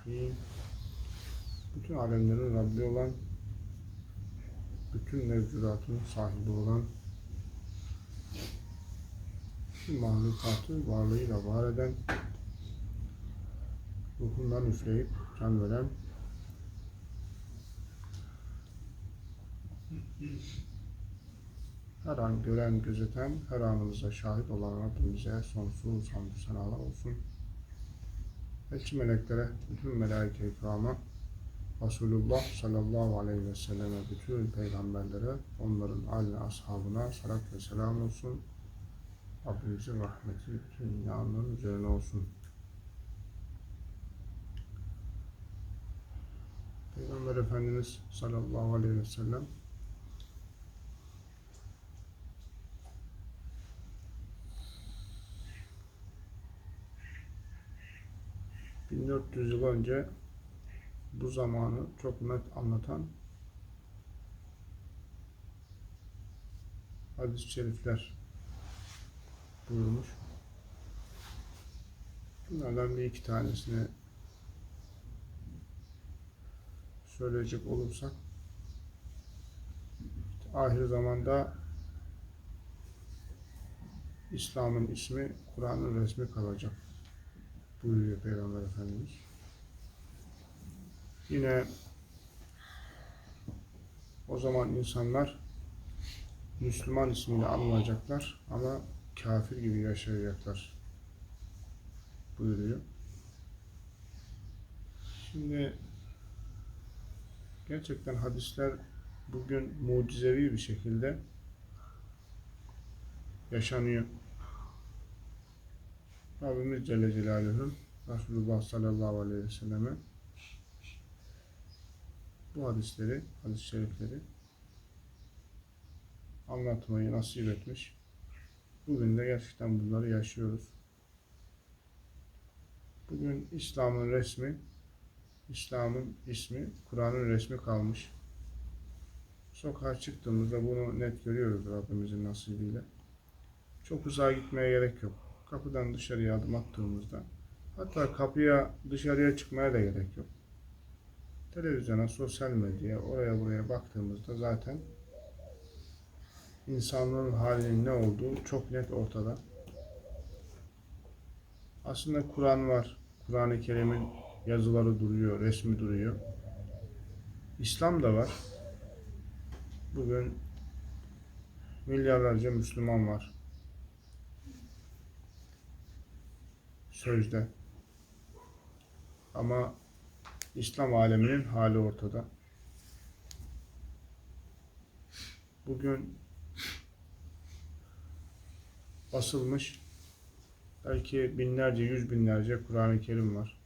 Bismillahirrahmanirrahim. Bütün alemlerin Rabbi olan, bütün mevcudatın sahibi olan, bütün mahlukatı varlığıyla var eden, ruhundan üfleyip can veren, her an gören, gözeten, her anımıza şahit olan Rabbimize sonsuz hamdü senalar olsun. Elçi meleklere, bütün melaike-i kirama, Resulullah sallallahu aleyhi ve selleme, bütün peygamberlere, onların aline, ashabına salat ve selam olsun. Rabbimizin rahmeti bütün dünyanın üzerine olsun. Peygamber Efendimiz sallallahu aleyhi ve sellem ...1400 yıl önce bu zamanı çok net anlatan hadis-i şerifler buyurmuş. Bunlardan bir iki tanesini söyleyecek olursak ahir zamanda İslam'ın ismi Kur'an'ın resmi kalacak buyuruyor Peygamber Efendimiz. Yine o zaman insanlar Müslüman ismiyle anılacaklar ama kafir gibi yaşayacaklar buyuruyor. Şimdi gerçekten hadisler bugün mucizevi bir şekilde yaşanıyor. Rabbimiz Celle Celaluhu Resulullah sallallahu aleyhi ve selleme bu hadisleri, hadis-i şerifleri anlatmayı nasip etmiş. Bugün de gerçekten bunları yaşıyoruz. Bugün İslam'ın resmi, İslam'ın ismi, Kur'an'ın resmi kalmış. Sokağa çıktığımızda bunu net görüyoruz Rabbimizin nasibiyle. Çok uzağa gitmeye gerek yok. Kapıdan dışarıya adım attığımızda, hatta kapıya dışarıya çıkmaya da gerek yok. Televizyona, sosyal medyaya, oraya buraya baktığımızda zaten insanlığın halinin ne olduğu çok net ortada. Aslında Kur'an var. Kur'an-ı Kerim'in yazıları duruyor, resmi duruyor. İslam da var. Bugün milyarlarca Müslüman var. Sözde. Ama İslam aleminin hali ortada. Bugün basılmış belki binlerce, yüz binlerce Kur'an-ı Kerim var.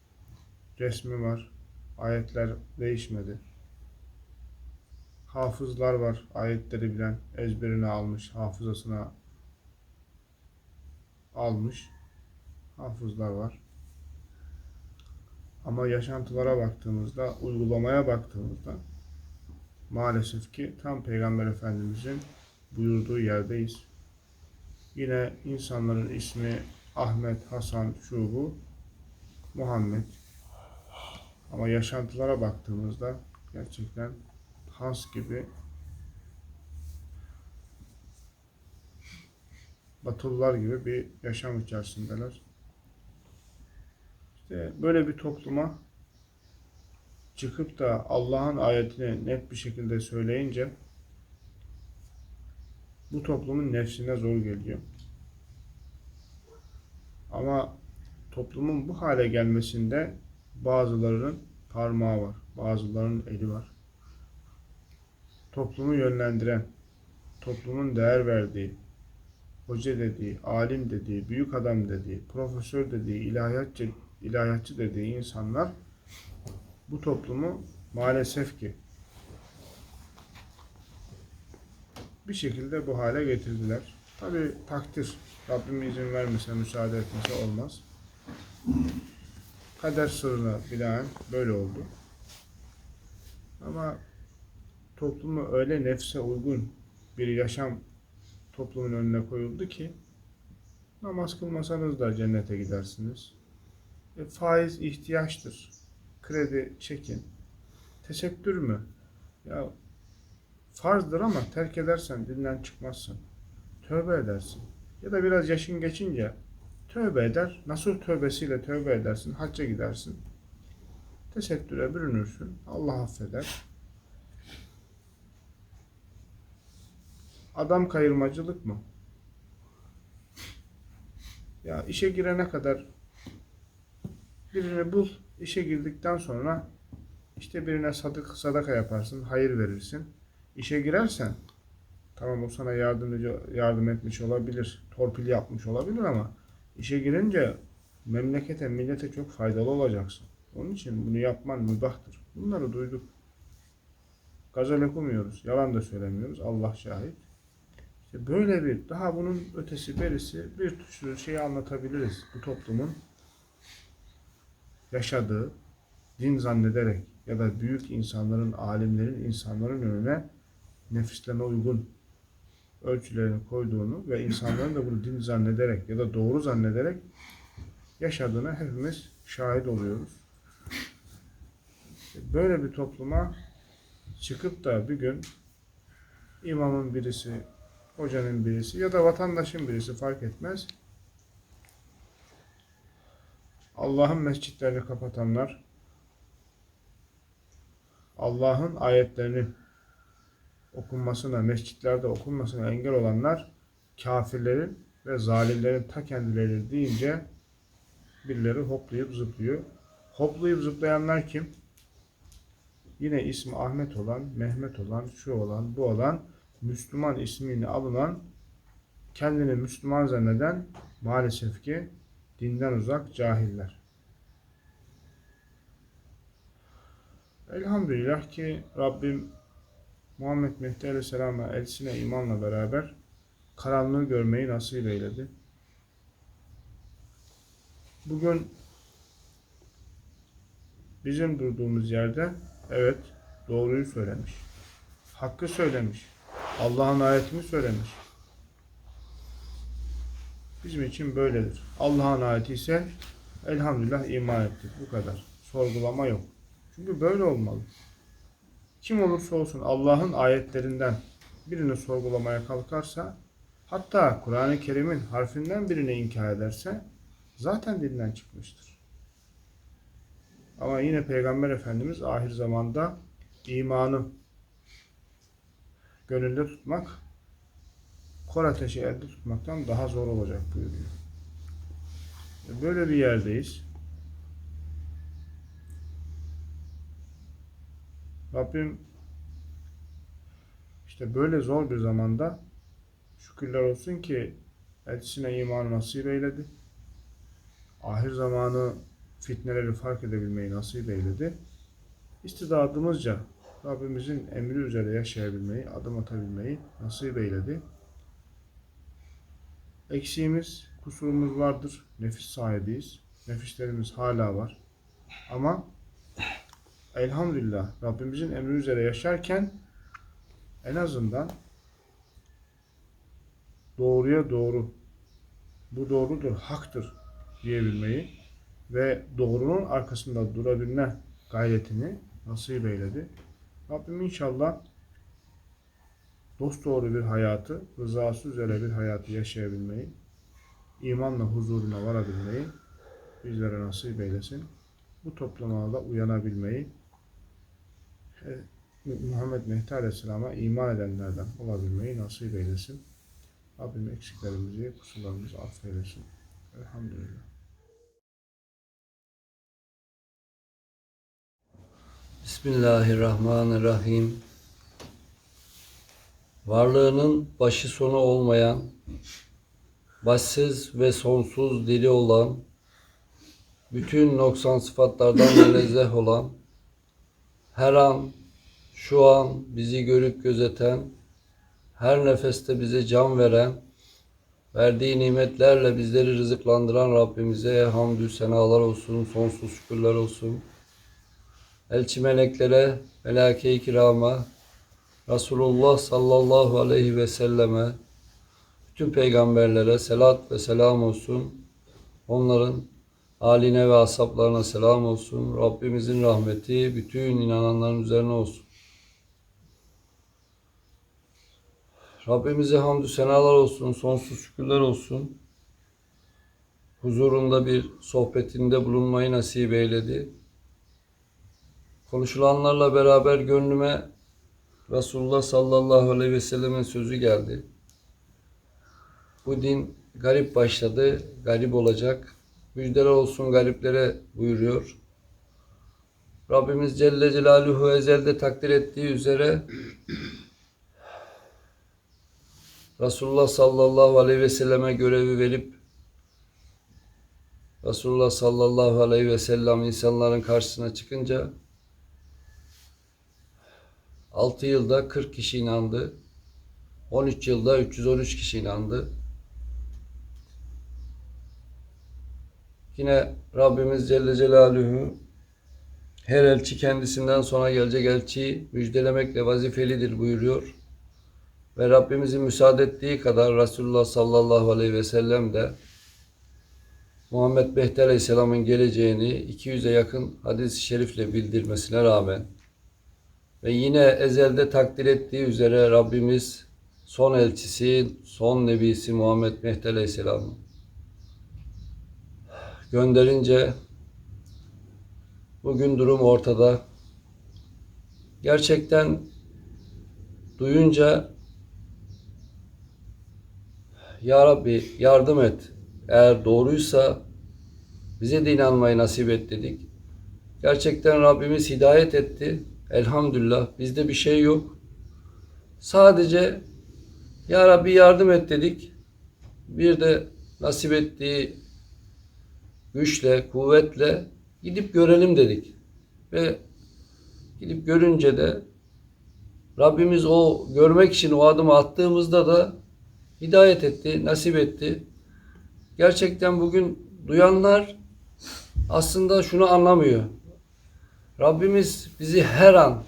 Resmi var. Ayetler değişmedi. Hafızlar var. Ayetleri bilen, ezberine almış, hafızasına almış. Hafızlar var. Ama yaşantılara baktığımızda, uygulamaya baktığımızda maalesef ki tam Peygamber Efendimizin buyurduğu yerdeyiz. Yine insanların ismi Ahmet, Hasan, şu bu, Muhammed. Ama yaşantılara baktığımızda gerçekten Hans gibi Batılılar gibi bir yaşam içerisindeler. İşte böyle bir topluma çıkıp da Allah'ın ayetini net bir şekilde söyleyince bu toplumun nefsine zor geliyor. Ama toplumun bu hale gelmesinde bazılarının parmağı var, bazılarının eli var. Toplumu yönlendiren, toplumun değer verdiği, hoca dediği, alim dediği, büyük adam dediği, profesör dediği, ilahiyatçı, ilahiyatçı dediği insanlar bu toplumu maalesef ki bir şekilde bu hale getirdiler. Tabi takdir. Rabbim izin vermese, müsaade etmese olmaz. Kader sırrını bilen böyle oldu. Ama toplumu öyle nefse uygun bir yaşam toplumun önüne koyuldu ki namaz kılmasanız da cennete gidersiniz. E, faiz ihtiyaçtır. kredi çekin. Tesettür mü? Ya farzdır ama terk edersen dinden çıkmazsın. Tövbe edersin. Ya da biraz yaşın geçince tövbe eder. Nasıl tövbesiyle tövbe edersin? Hacca gidersin. Tesettüre bürünürsün. Allah affeder. Adam kayırmacılık mı? Ya işe girene kadar birini bul. İşe girdikten sonra işte birine sadık sadaka yaparsın, hayır verirsin. İşe girersen tamam o sana yardımcı yardım etmiş olabilir, torpil yapmış olabilir ama işe girince memlekete, millete çok faydalı olacaksın. Onun için bunu yapman mübahtır. Bunları duyduk. Gazel okumuyoruz, yalan da söylemiyoruz. Allah şahit. İşte böyle bir, daha bunun ötesi berisi bir sürü şeyi anlatabiliriz. Bu toplumun yaşadığı, din zannederek ya da büyük insanların, alimlerin insanların önüne nefislerine uygun ölçülerini koyduğunu ve insanların da bunu din zannederek ya da doğru zannederek yaşadığına hepimiz şahit oluyoruz. Böyle bir topluma çıkıp da bir gün imamın birisi, hocanın birisi ya da vatandaşın birisi fark etmez. Allah'ın mescitlerini kapatanlar, Allah'ın ayetlerini okunmasına, mescitlerde okunmasına engel olanlar kafirlerin ve zalimlerin ta kendileri deyince birileri hoplayıp zıplıyor. Hoplayıp zıplayanlar kim? Yine ismi Ahmet olan, Mehmet olan, şu olan, bu olan, Müslüman ismini alınan, kendini Müslüman zanneden maalesef ki dinden uzak cahiller. Elhamdülillah ki Rabbim Muhammed Mehdi Aleyhisselam'a elsine imanla beraber karanlığı görmeyi nasip eyledi. Bugün bizim durduğumuz yerde evet doğruyu söylemiş. Hakkı söylemiş. Allah'ın ayetini söylemiş. Bizim için böyledir. Allah'ın ayeti ise elhamdülillah iman ettik. Bu kadar. Sorgulama yok. Çünkü böyle olmalı. Kim olursa olsun Allah'ın ayetlerinden birini sorgulamaya kalkarsa hatta Kur'an-ı Kerim'in harfinden birini inkar ederse zaten dinden çıkmıştır. Ama yine Peygamber Efendimiz ahir zamanda imanı gönülde tutmak kor ateşi elde tutmaktan daha zor olacak buyuruyor. Böyle bir yerdeyiz. Rabbim işte böyle zor bir zamanda şükürler olsun ki elçisine imanı nasip eyledi. Ahir zamanı fitneleri fark edebilmeyi nasip eyledi. İstidadımızca Rabbimizin emri üzere yaşayabilmeyi, adım atabilmeyi nasip eyledi. Eksiğimiz, kusurumuz vardır. Nefis sahibiyiz. Nefislerimiz hala var. Ama elhamdülillah Rabbimizin emri üzere yaşarken en azından doğruya doğru, bu doğrudur, haktır diyebilmeyi ve doğrunun arkasında durabilme gayretini nasip eyledi. Rabbim inşallah dost doğru bir hayatı, rızası üzere bir hayatı yaşayabilmeyi, imanla huzuruna varabilmeyi bizlere nasip eylesin. Bu topluma da uyanabilmeyi, e, Muhammed Mehdi Aleyhisselam'a iman edenlerden olabilmeyi nasip eylesin. Rabbim eksiklerimizi, kusurlarımızı affeylesin. Elhamdülillah. Bismillahirrahmanirrahim. Varlığının başı sonu olmayan, başsız ve sonsuz dili olan, bütün noksan sıfatlardan münezzeh olan, her an, şu an bizi görüp gözeten, her nefeste bize can veren, verdiği nimetlerle bizleri rızıklandıran Rabbimize hamdü senalar olsun, sonsuz şükürler olsun. Elçi meleklere, melake-i kirama, Resulullah sallallahu aleyhi ve selleme, bütün peygamberlere selat ve selam olsun. Onların Aline ve asaplarına selam olsun. Rabbimizin rahmeti bütün inananların üzerine olsun. Rabbimize hamdü senalar olsun, sonsuz şükürler olsun. Huzurunda bir sohbetinde bulunmayı nasip eyledi. Konuşulanlarla beraber gönlüme Resulullah sallallahu aleyhi ve sellemin sözü geldi. Bu din garip başladı, garip olacak. Müjdeler olsun gariplere buyuruyor. Rabbimiz Celle Celaluhu ezelde takdir ettiği üzere Resulullah sallallahu aleyhi ve selleme görevi verip Resulullah sallallahu aleyhi ve sellem insanların karşısına çıkınca 6 yılda 40 kişi inandı. 13 yılda 313 kişi inandı. Yine Rabbimiz Celle Celaluhu her elçi kendisinden sonra gelecek elçiyi müjdelemekle vazifelidir buyuruyor. Ve Rabbimizin müsaade ettiği kadar Resulullah sallallahu aleyhi ve sellem de Muhammed Mehdi Aleyhisselam'ın geleceğini 200'e yakın hadis-i şerifle bildirmesine rağmen ve yine ezelde takdir ettiği üzere Rabbimiz son elçisi, son nebisi Muhammed Mehdi Aleyhisselam'ı gönderince bugün durum ortada. Gerçekten duyunca Ya Rabbi yardım et. Eğer doğruysa bize de inanmayı nasip et dedik. Gerçekten Rabbimiz hidayet etti. Elhamdülillah bizde bir şey yok. Sadece Ya Rabbi yardım et dedik. Bir de nasip ettiği güçle, kuvvetle gidip görelim dedik. Ve gidip görünce de Rabbimiz o görmek için o adımı attığımızda da hidayet etti, nasip etti. Gerçekten bugün duyanlar aslında şunu anlamıyor. Rabbimiz bizi her an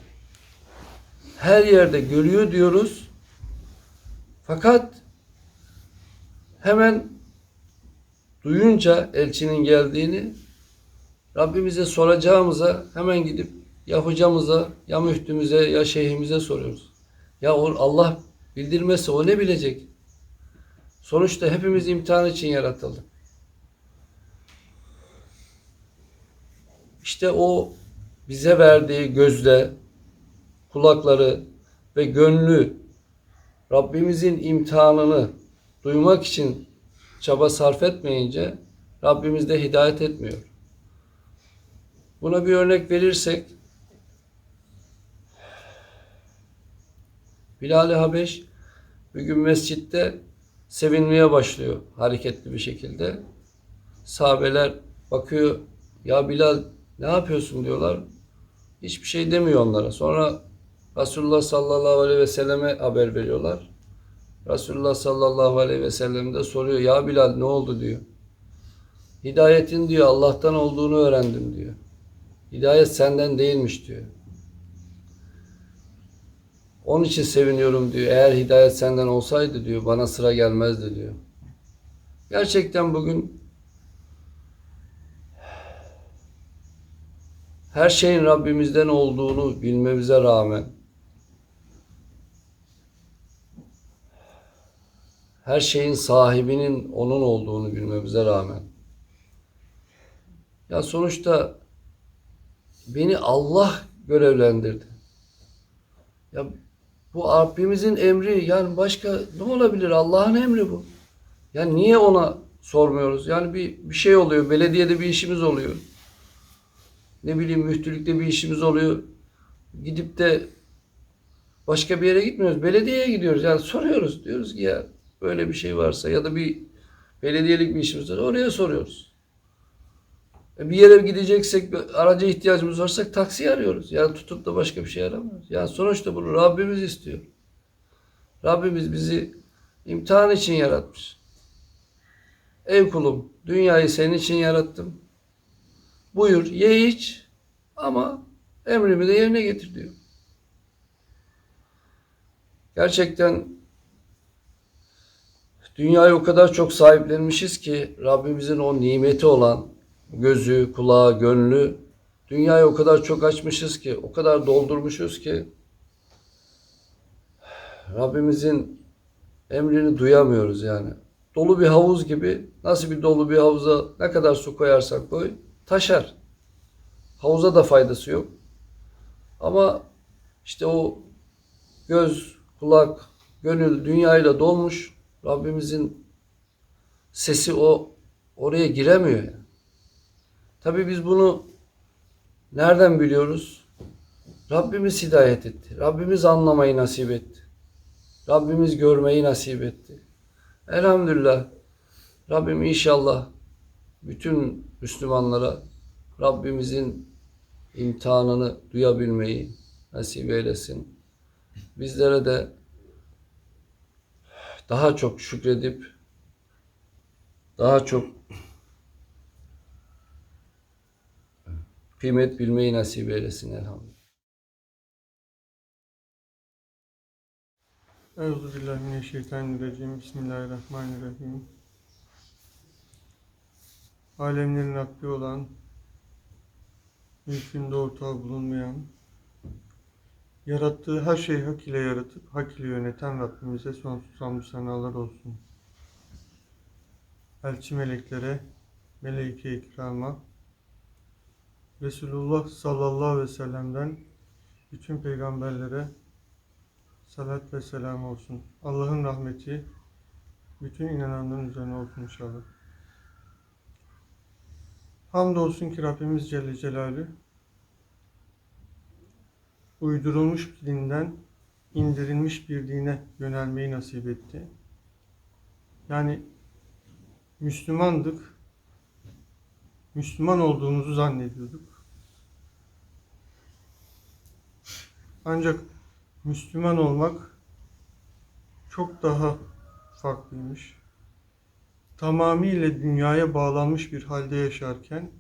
her yerde görüyor diyoruz. Fakat hemen duyunca elçinin geldiğini Rabbimize soracağımıza hemen gidip ya hocamıza ya müftümüze ya şeyhimize soruyoruz. Ya Allah bildirmezse o ne bilecek? Sonuçta hepimiz imtihan için yaratıldık. İşte o bize verdiği gözle, kulakları ve gönlü Rabbimizin imtihanını duymak için çaba sarf etmeyince Rabbimiz de hidayet etmiyor. Buna bir örnek verirsek Bilal-i Habeş bir gün mescitte sevinmeye başlıyor hareketli bir şekilde. Sahabeler bakıyor ya Bilal ne yapıyorsun diyorlar. Hiçbir şey demiyor onlara. Sonra Resulullah sallallahu aleyhi ve selleme haber veriyorlar. Resulullah sallallahu aleyhi ve sellem de soruyor ya Bilal ne oldu diyor. Hidayetin diyor Allah'tan olduğunu öğrendim diyor. Hidayet senden değilmiş diyor. Onun için seviniyorum diyor. Eğer hidayet senden olsaydı diyor bana sıra gelmezdi diyor. Gerçekten bugün her şeyin Rabbimizden olduğunu bilmemize rağmen her şeyin sahibinin onun olduğunu bilmemize rağmen ya sonuçta beni Allah görevlendirdi. Ya bu Rabbimizin emri yani başka ne olabilir? Allah'ın emri bu. Yani niye ona sormuyoruz? Yani bir, bir şey oluyor. Belediyede bir işimiz oluyor. Ne bileyim müftülükte bir işimiz oluyor. Gidip de başka bir yere gitmiyoruz. Belediyeye gidiyoruz. Yani soruyoruz. Diyoruz ki ya böyle bir şey varsa ya da bir belediyelik bir işimiz var. Oraya soruyoruz. E, Bir yere gideceksek, araca ihtiyacımız varsa taksi arıyoruz. Yani tutup da başka bir şey aramıyoruz. Yani sonuçta bunu Rabbimiz istiyor. Rabbimiz bizi imtihan için yaratmış. Ey kulum, dünyayı senin için yarattım. Buyur, ye iç ama emrimi de yerine getir diyor. Gerçekten dünyayı o kadar çok sahiplenmişiz ki Rabbimizin o nimeti olan gözü, kulağı, gönlü dünyayı o kadar çok açmışız ki, o kadar doldurmuşuz ki Rabbimizin emrini duyamıyoruz yani. Dolu bir havuz gibi nasıl bir dolu bir havuza ne kadar su koyarsak koy taşar. Havuza da faydası yok. Ama işte o göz, kulak, gönül dünyayla dolmuş. Rabbimizin sesi o oraya giremiyor yani. Tabii biz bunu nereden biliyoruz? Rabbimiz hidayet etti. Rabbimiz anlamayı nasip etti. Rabbimiz görmeyi nasip etti. Elhamdülillah. Rabbim inşallah bütün Müslümanlara Rabbimizin imtihanını duyabilmeyi nasip eylesin. Bizlere de daha çok şükredip daha çok kıymet bilmeyi nasip eylesin elhamdülillah. Euzubillahimineşşeytanirracim. Bismillahirrahmanirrahim. Alemlerin Rabbi olan, mülkünde ortağı bulunmayan, yarattığı her şeyi hak ile yaratıp hak ile yöneten Rabbimize sonsuz hamdü senalar olsun. Elçi meleklere, meleike ikrama, Resulullah sallallahu aleyhi ve sellem'den bütün peygamberlere Salat ve selam olsun. Allah'ın rahmeti bütün inananların üzerine olsun inşallah. Hamdolsun ki Rabbimiz Celle Celaluhu uydurulmuş bir dinden indirilmiş bir dine yönelmeyi nasip etti. Yani Müslümandık. Müslüman olduğumuzu zannediyorduk. Ancak Müslüman olmak çok daha farklıymış. Tamamıyla dünyaya bağlanmış bir halde yaşarken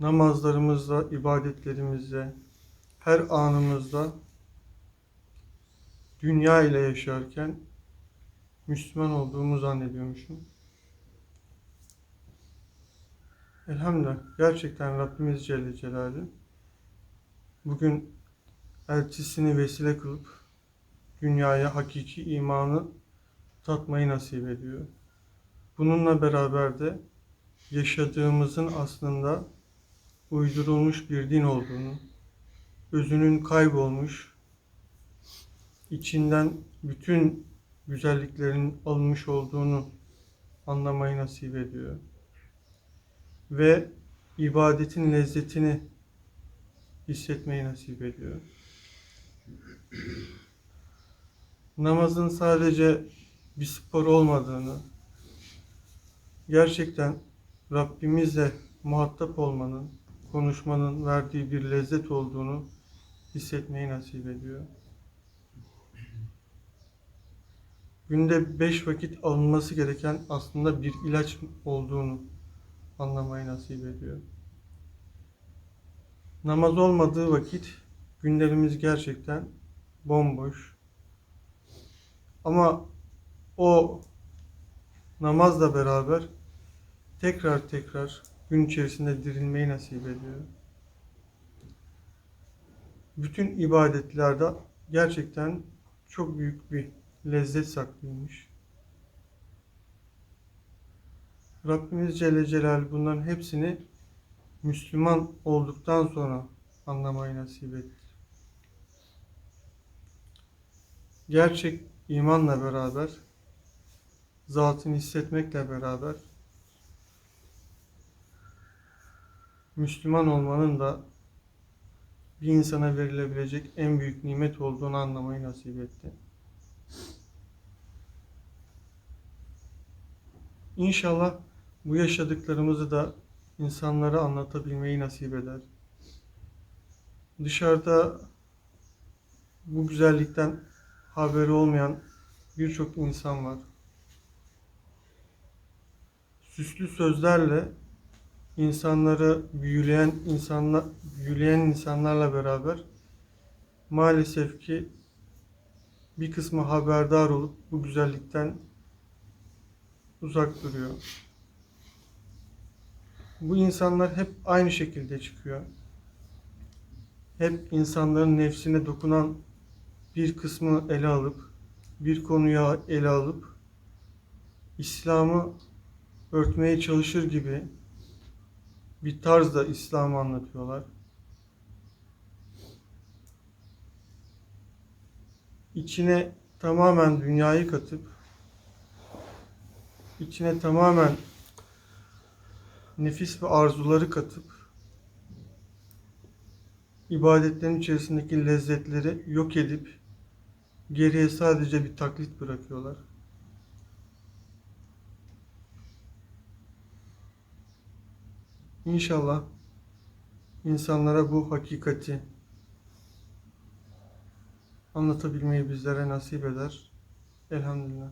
namazlarımızda, ibadetlerimizde, her anımızda dünya ile yaşarken Müslüman olduğumu zannediyormuşum. Elhamdülillah gerçekten Rabbimiz Celle Celaluhu bugün elçisini vesile kılıp dünyaya hakiki imanı tatmayı nasip ediyor. Bununla beraber de yaşadığımızın aslında uydurulmuş bir din olduğunu, özünün kaybolmuş, içinden bütün güzelliklerin alınmış olduğunu anlamayı nasip ediyor. Ve ibadetin lezzetini hissetmeyi nasip ediyor. Namazın sadece bir spor olmadığını, gerçekten Rabbimizle muhatap olmanın, konuşmanın verdiği bir lezzet olduğunu hissetmeyi nasip ediyor. Günde beş vakit alınması gereken aslında bir ilaç olduğunu anlamayı nasip ediyor. Namaz olmadığı vakit günlerimiz gerçekten bomboş. Ama o namazla beraber tekrar tekrar gün içerisinde dirilmeyi nasip ediyor. Bütün ibadetlerde gerçekten çok büyük bir lezzet saklıymış. Rabbimiz Celle Celal bunların hepsini Müslüman olduktan sonra anlamayı nasip etti. Gerçek imanla beraber, zatını hissetmekle beraber Müslüman olmanın da bir insana verilebilecek en büyük nimet olduğunu anlamayı nasip etti. İnşallah bu yaşadıklarımızı da insanlara anlatabilmeyi nasip eder. Dışarıda bu güzellikten haberi olmayan birçok insan var. Süslü sözlerle insanları büyüleyen insanlar büyüleyen insanlarla beraber maalesef ki bir kısmı haberdar olup bu güzellikten uzak duruyor. Bu insanlar hep aynı şekilde çıkıyor. Hep insanların nefsine dokunan bir kısmı ele alıp, bir konuya ele alıp, İslam'ı örtmeye çalışır gibi bir tarzda İslam'ı anlatıyorlar. İçine tamamen dünyayı katıp, içine tamamen nefis ve arzuları katıp ibadetlerin içerisindeki lezzetleri yok edip geriye sadece bir taklit bırakıyorlar. İnşallah insanlara bu hakikati anlatabilmeyi bizlere nasip eder. Elhamdülillah.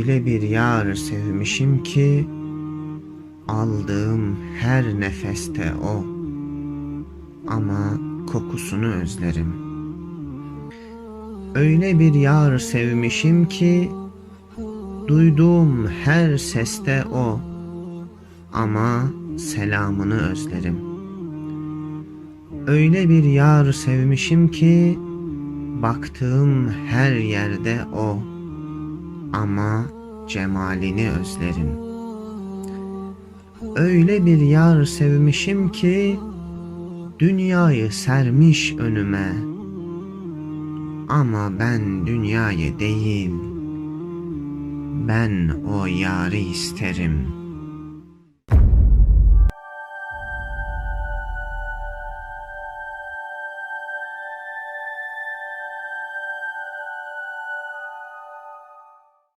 Öyle bir yar sevmişim ki aldığım her nefeste o ama kokusunu özlerim. Öyle bir yar sevmişim ki duyduğum her seste o ama selamını özlerim. Öyle bir yar sevmişim ki baktığım her yerde o ama cemalini özlerim. Öyle bir yar sevmişim ki dünyayı sermiş önüme. Ama ben dünyayı değil, ben o yarı isterim.''